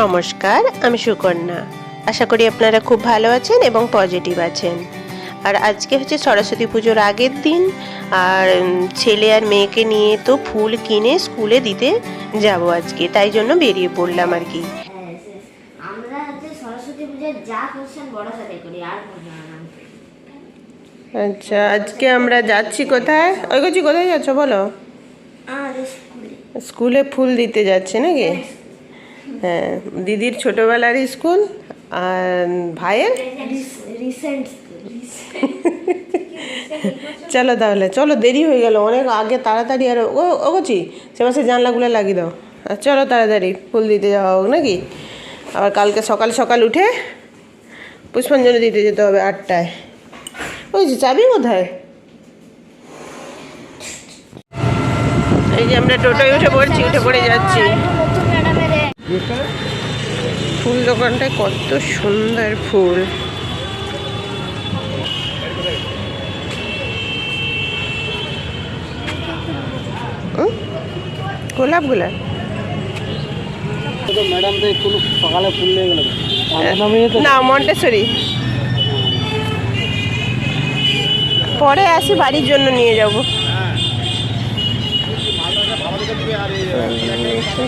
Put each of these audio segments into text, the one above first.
নমস্কার আমি সুকন্যা। আশা করি আপনারা খুব ভালো আছেন এবং পজিটিভ আছেন। আর আজকে হচ্ছে সরস্বতী পুজোর আগের দিন আর ছেলে আর মেয়েকে নিয়ে তো ফুল কিনে স্কুলে দিতে যাব আজকে তাই জন্য বেরিয়ে পড়লাম আর কি। হ্যাঁ, আমরা হচ্ছে সরস্বতী পুজোর যা কোশ্চেন বড় সাথে করি আর আচ্ছা আজকে আমরা যাচ্ছি কোথায়? ওই কোথায় যাচ্ছ বলো? স্কুলে। স্কুলে ফুল দিতে যাচ্ছে নাকি? হ্যাঁ দিদির ছোটোবেলার স্কুল আর ভাইয়ের? চলো তাহলে চলো দেরি হয়ে গেল অনেক আগে তাড়াতাড়ি আর ও ও করছি সে পাশে জানলাগুলো লাগিয়ে দাও। আর চলো তাড়াতাড়ি ফুল দিতে যাওয়া হোক নাকি? আবার কালকে সকাল সকাল উঠে পুষ্পাঞ্জলি দিতে যেতে হবে আটটায়। ওই যে চাবি কোথায়? এই যে আমরা টোটোয় উঠে পড়ছি উঠে পড়ে যাচ্ছি। ফুল দোকানটায় কত সুন্দর ফুল। গোলাপ গোলাপ ম্যাডাম তো ফুল সকালে ফুল নিয়ে গেল। আমার নামিয়ে না মন্টেশ্বরী। পরে আসি বাড়ির জন্য নিয়ে যাব।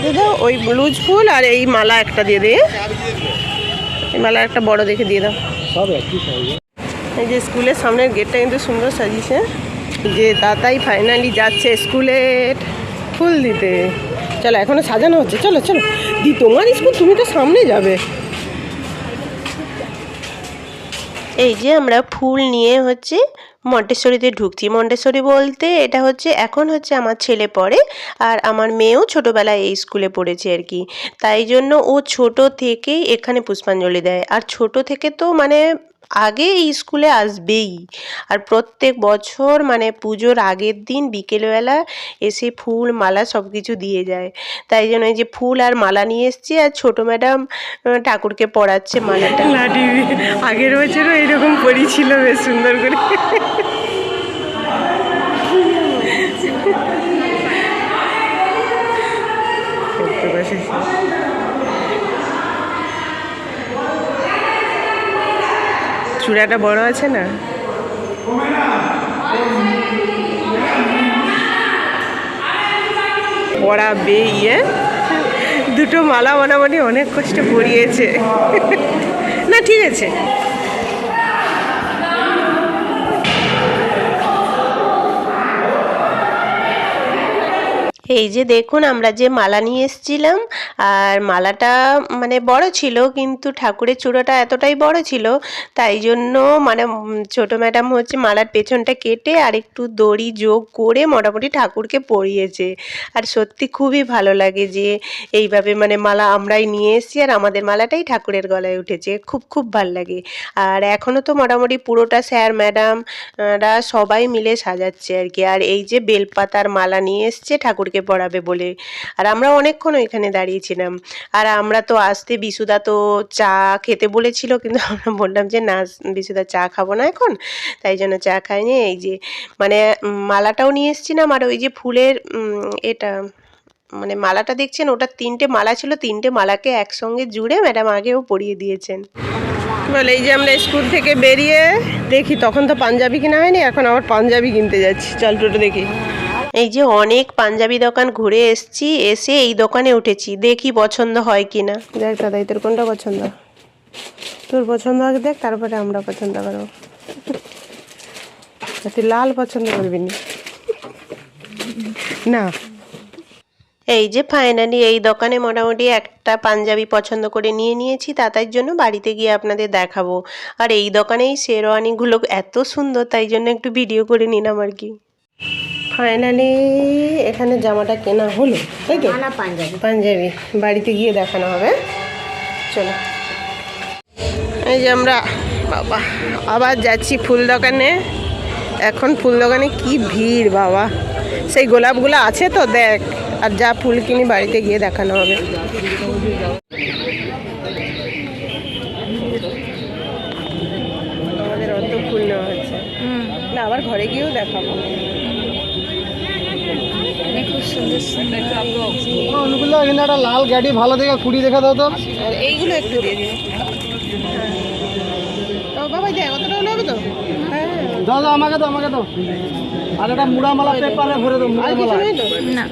দিয়ে দাও ওই ব্লুজ ফুল আর এই মালা একটা দিয়ে দে। এই মালা একটা বড় দেখে দিয়ে দাও। সব একই এই যে স্কুলের সামনের গেটটা কিন্তু সুন্দর সাজিয়েছে। যে দাদাই ফাইনালি যাচ্ছে স্কুলে ফুল দিতে। চলো এখনও সাজানো হচ্ছে। চলো চলো। দি তোমার স্কুল তুমি তো সামনে যাবে। এই যে আমরা ফুল নিয়ে হচ্ছে মন্টেশ্বরীতে ঢুকছি। মন্টেশ্বরী বলতে এটা হচ্ছে, এখন হচ্ছে আমার ছেলে পড়ে আর আমার মেয়েও ছোটোবেলায় এই স্কুলে পড়েছে আর কি। তাই জন্য ও ছোট থেকেই এখানে পুষ্পাঞ্জলি দেয়। আর ছোট থেকে তো মানে আগে এই স্কুলে আসবেই। আর প্রত্যেক বছর মানে পুজোর আগের দিন বিকেলবেলা এসে ফুল, মালা সব কিছু দিয়ে যায়। তাই জন্য যে ফুল আর মালা নিয়ে এসছি আর ছোট ম্যাডাম ঠাকুরকে পড়াচ্ছে মালাটা। আগের বছরও এরকম পড়িয়েছিল, বেশ সুন্দর করে একটু বসে চূড়াটা বড় আছে না? পড়াবে ইয়ে দুটো মালা মোটামুটি অনেক কষ্টে পড়িয়েছে। না, ঠিক আছে। এই যে দেখুন, আমরা যে মালা নিয়ে এসেছিলাম, আর মালাটা মানে বড় ছিল, কিন্তু ঠাকুরের চূড়াটা এতটাই বড় ছিল, তাই জন্য মানে ছোট ম্যাডাম হচ্ছে মালার পেছনটা কেটে আর একটু দড়ি যোগ করে মোটামুটি ঠাকুরকে পরিয়েছে। আর সত্যি খুবই ভালো লাগে যে এইভাবে মানে মালা আমরাই নিয়ে এসেছি, আর আমাদের মালাটাই ঠাকুরের গলায় উঠেছে, খুব খুব ভালো লাগে। আর এখনও তো মোটামুটি পুরোটা স্যার, ম্যাডাম রা সবাই মিলে সাজাচ্ছে আর কি। আর এই যে বেলপাতার মালা নিয়ে এসছে ঠাকুরকে পড়াবে বলে। আর আমরা অনেকক্ষণ ওইখানে দাঁড়িয়েছিলাম। আর আমরা তো আসতে বিশুদা তো চা খেতে বলেছিল, কিন্তু আমরা বললাম যে, না, বিশুদা চা খাব না এখন। তাই জন্য চা খাইনি। এই যে মানে মালাটাও নিয়ে এসছিলাম। আর ওই যে ফুলের এটা মানে মালাটা দেখছেন? ওটা তিনটে মালা ছিল, তিনটে মালাকে একসঙ্গে জুড়ে ম্যাডাম আগেও পরিয়ে দিয়েছেন। বলে, এই যে আমরা স্কুল থেকে বেরিয়ে দেখি, তখন তো পাঞ্জাবি কিনা হয়নি, এখন আবার পাঞ্জাবি কিনতে যাচ্ছি। চল, টোটো দেখি। এই যে অনেক পাঞ্জাবি দোকান ঘুরে এসছি এসে এই দোকানে উঠেছি। দেখি পছন্দ হয় কি না দেখ দাদাই তোর কোনটা পছন্দ? তোর পছন্দ আগে দেখ তারপরে আমরা পছন্দ করব। তুই লাল পছন্দ করবি না। না। এই যে ফাইনালি এই দোকানে মোটামুটি একটা পাঞ্জাবি পছন্দ করে নিয়ে নিয়েছি তাতার জন্য বাড়িতে গিয়ে আপনাদের দেখাবো। আর এই দোকানেই শেরওয়ানিগুলো এত সুন্দর তাই জন্য একটু ভিডিও করে নিলাম আর কি। ফাইনালি এখানে জামাটা কেনা হলো তাই তো? পাঞ্জাবি। পাঞ্জাবি। বাড়িতে গিয়ে দেখানো হবে। চলো। এই যে আমরা বাবা আবার যাচ্ছি ফুল দোকানে। এখন ফুল দোকানে কি ভিড় বাবা। সেই গোলাপগুলো আছে তো দেখ। আর যা ফুল কিনি বাড়িতে গিয়ে দেখানো হবে। আমাদের অত ফুল নেওয়া হচ্ছে। না আবার ঘরে গিয়েও দেখাবো। সুন্দর সুন্দর এই এখানে একটা লাল গাড়ি ভালো দেখে কুড়ি দেখা দাও তো। আর এইগুলো একটু দিয়ে দিন বাবা দেখ কতটা হলে হবে তো? হ্যাঁ। দাও দাও আমাকে দাও আমাকে দাও। আর একটা মুড়া মালা পেপারে ভরে দাও মুড়া মালা না।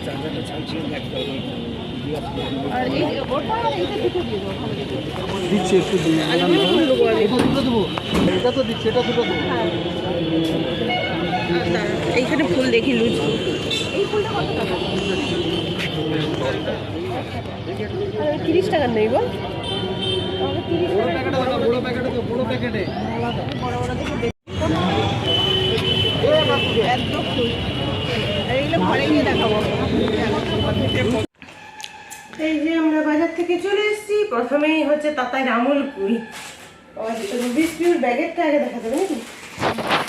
দিচ্ছি একটু এটা দুটো দেবো? এটা তো দিচ্ছি এটা দুটো দেবো। দাঁড়া, এইখানে ফুল দেখি লুজ। এই ফুলটা কত টাকা? তিরিশ টাকার নেই গো। এই যে আমরা বাজার থেকে চলে এসেছি প্রথমেই হচ্ছে তাতাই আমুল কুই পিউর ব্যাগেরটা আগে দেখা যাবে নাকি?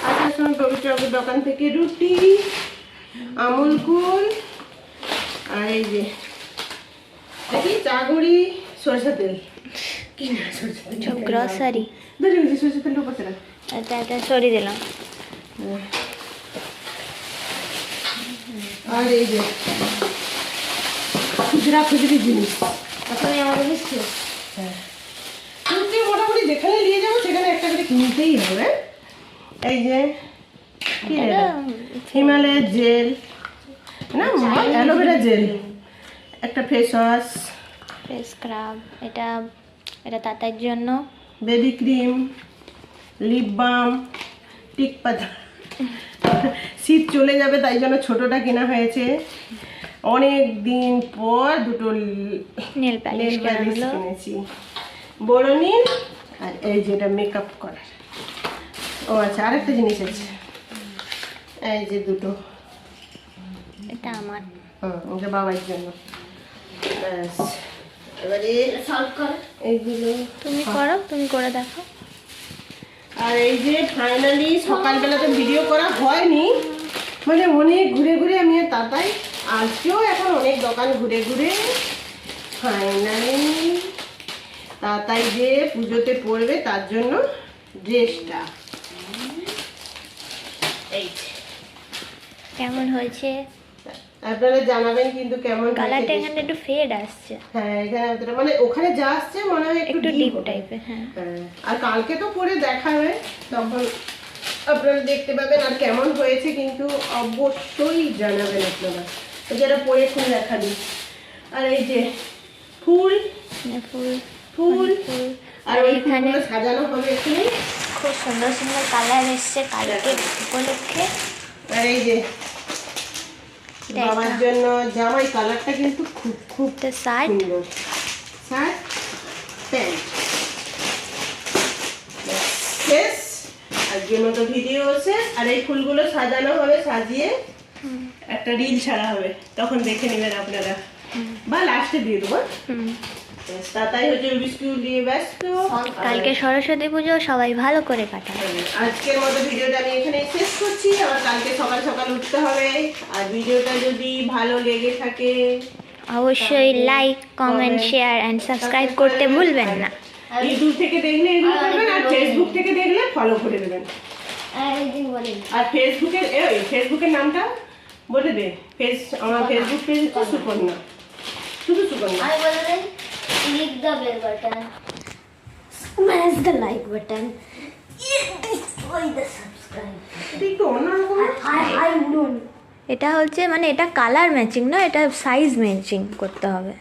আসার সময় পবিত্রবাবুর দোকান থেকে রুটি আমুল কুল আর এই যে দেখি চাগুড়ি সরষে তেল। গ্রসারি সরষে তেলটা উপর এটা এটা সরিয়ে দিলাম। আর এই যে খুচরা খুচরি জিনিস। তুমি আমাকে বিস্কুট কিন্তু মোটামুটি যেখানে নিয়ে যাব সেখানে একটা করে কিনতেই হবে। এই যে কি? হিমালয়ের জেল। না অ্যালোভেরা জেল। একটা ফেস ওয়াশ ফেস স্ক্রাব এটা এটা তাতার জন্য। বেবি ক্রিম লিপ বাম টিক পাতা। শীত চলে যাবে তাই জন্য ছোটটা কেনা হয়েছে। অনেক দিন পর দুটো নেল প্যালিশ কিনেছি। বড় নীল আর এই যেটা মেকআপ করার। ও আচ্ছা আরেকটা জিনিস আছে। এই যে দুটো। এটা আমার। হুম ওটা বাবার জন্য। ব্যাস। এবারে সলভ কর। এইগুলো। তুমি করো তুমি করে দেখো। আর এই যে ফাইনালি সকালবেলা তো ভিডিও করা হয়নি। মানে অনেক ঘুরে ঘুরে আমি আর তাতাই আজকেও এখন অনেক দোকান ঘুরে ঘুরে ফাইনালি তাতাই যে পুজোতে পড়বে তার জন্য ড্রেসটা কেমন হয়েছে? আপনারা জানাবেন কিন্তু কেমন কালারটা এখানে একটু ফেড আসছে। হ্যাঁ এখানে অতটা- মানে ওখানে যা আসছে মনে হয় একটু ডিপ টাইপের হ্যাঁ। হ্যাঁ, আর কালকে তো পরে দেখাবে তখন আপনারা দেখতে পাবেন আর কেমন হয়েছে কিন্তু অবশ্যই জানাবেন আপনারা। এই যেটা পরে ফুল দেখাবি। আর এই যে ফুল ফুল। ফুল। ফুল। আর ওই ফুলগুলো সাজানো হবে এখানে। খুব সুন্দর সুন্দর কালার এসছে কালকে উপলক্ষে। আর এই যে বাবার জন্য জামাই কালারটা কিন্তু খুব খুব তো শার্ট প্যান্ট। শেষ আজকের মতো ভিডিও শেষ আর এই ফুলগুলো সাজানো হবে সাজিয়ে একটা রিল ছাড়া হবে। তখন দেখে নেবেন আপনারা। বা লাস্টে দিয়ে দেবো। কালকে সরস্বতী পুজো সবাই ভালো করে কাটাবে আজকের মতো ভিডিওটা আমি এখানে শেষ করছি। আবার কালকে সকাল সকাল উঠতে হবে। আর ভিডিওটা যদি ভালো লেগে থাকে অবশ্যই like comment share and subscribe করতে ভুলবেন না। ইউটিউব থেকে দেখলে এগুলো করবেন আর ফেসবুক থেকে দেখলে ফলো করে দেবেন। আর একদিন বলেন। আর ফেসবুকের এই ফেসবুকের নামটা বলে দে। ফেস আমার ফেসবুক পেজ সুকন্যা শুধু Sukanya the bell button smash the like button. Destroy the subscribe এটা হচ্ছে মানে এটা কালার ম্যাচিং না এটা সাইজ ম্যাচিং করতে হবে।